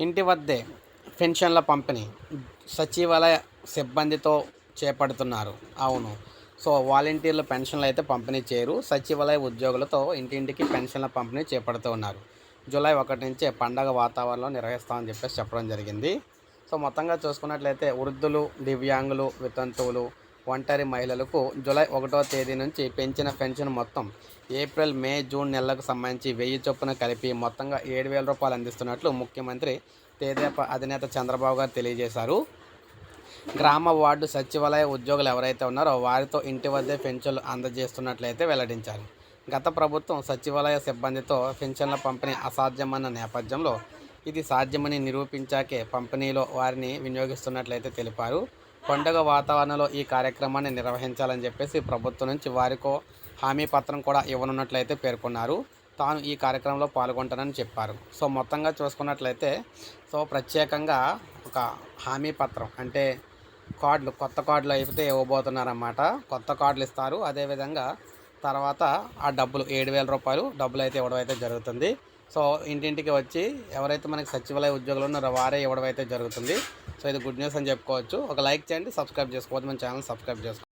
ఇంటి వద్దే పెన్షన్ల పంపిణీ సచివాలయ సిబ్బందితో చేపడుతున్నారు. అవును. సో వాలంటీర్లు పెన్షన్లు అయితే పంపిణీ చేయరు. సచివాలయ ఉద్యోగులతో ఇంటింటికి పెన్షన్ల పంపిణీ చేపడుతూ ఉన్నారు. జూలై ఒకటి నుంచే పండగ వాతావరణంలో నిర్వహిస్తామని చెప్పేసి చెప్పడం జరిగింది. సో మొత్తంగా చూసుకున్నట్లయితే వృద్ధులు దివ్యాంగులు వితంతువులు ఒంటరి మహిళలకు జూలై ఒకటో తేదీ నుంచి పెంచిన పెన్షన్ మొత్తం ఏప్రిల్ మే జూన్ నెలలకు సంబంధించి వెయ్యి చొప్పున కలిపి మొత్తంగా ఏడు వేల రూపాయలు అందిస్తున్నట్లు ముఖ్యమంత్రి తేదేపా అధినేత చంద్రబాబు గారు తెలియజేశారు. గ్రామ వార్డు సచివాలయ ఉద్యోగులు ఎవరైతే ఉన్నారో వారితో ఇంటి వద్దే పెన్షన్లు అందజేస్తున్నట్లయితే వెల్లడించారు. గత ప్రభుత్వం సచివాలయ సిబ్బందితో పెన్షన్ల పంపిణీ అసాధ్యమన్న నేపథ్యంలో ఇది సాధ్యమని నిరూపించాకే పంపిణీలో వారిని వినియోగిస్తున్నట్లయితే తెలిపారు. పండుగ వాతావరణంలో ఈ కార్యక్రమాన్ని నిర్వహించాలని చెప్పేసి ప్రభుత్వం నుంచి వారికో హామీ పత్రం కూడా ఇవ్వనున్నట్లయితే పేర్కొన్నారు. తాను ఈ కార్యక్రమంలో పాల్గొంటానని చెప్పారు. సో మొత్తంగా చూసుకున్నట్లయితే సో ప్రత్యేకంగా ఒక హామీ పత్రం అంటే కార్డులు కొత్త కార్డులు అయితే ఇవ్వబోతున్నారన్నమాట. కొత్త కార్డులు ఇస్తారు. అదేవిధంగా తర్వాత ఆ డబ్బులు ఏడు వేల రూపాయలు డబ్బులు అయితే ఇవ్వడం అయితే జరుగుతుంది. సో ఇంటింటికి వచ్చి ఎవరైతే మనకి సచివాలయ ఉద్యోగులు ఉన్నారో వారే ఇవ్వడం అయితే జరుగుతుంది. సో ఇది గుడ్ న్యూస్ అని చెప్పుకోవచ్చు. ఒక లైక్ చేయండి సబ్స్క్రైబ్ చేసుకోవద్దు. మన ఛానల్ సబ్స్క్రైబ్ చేసుకోవచ్చు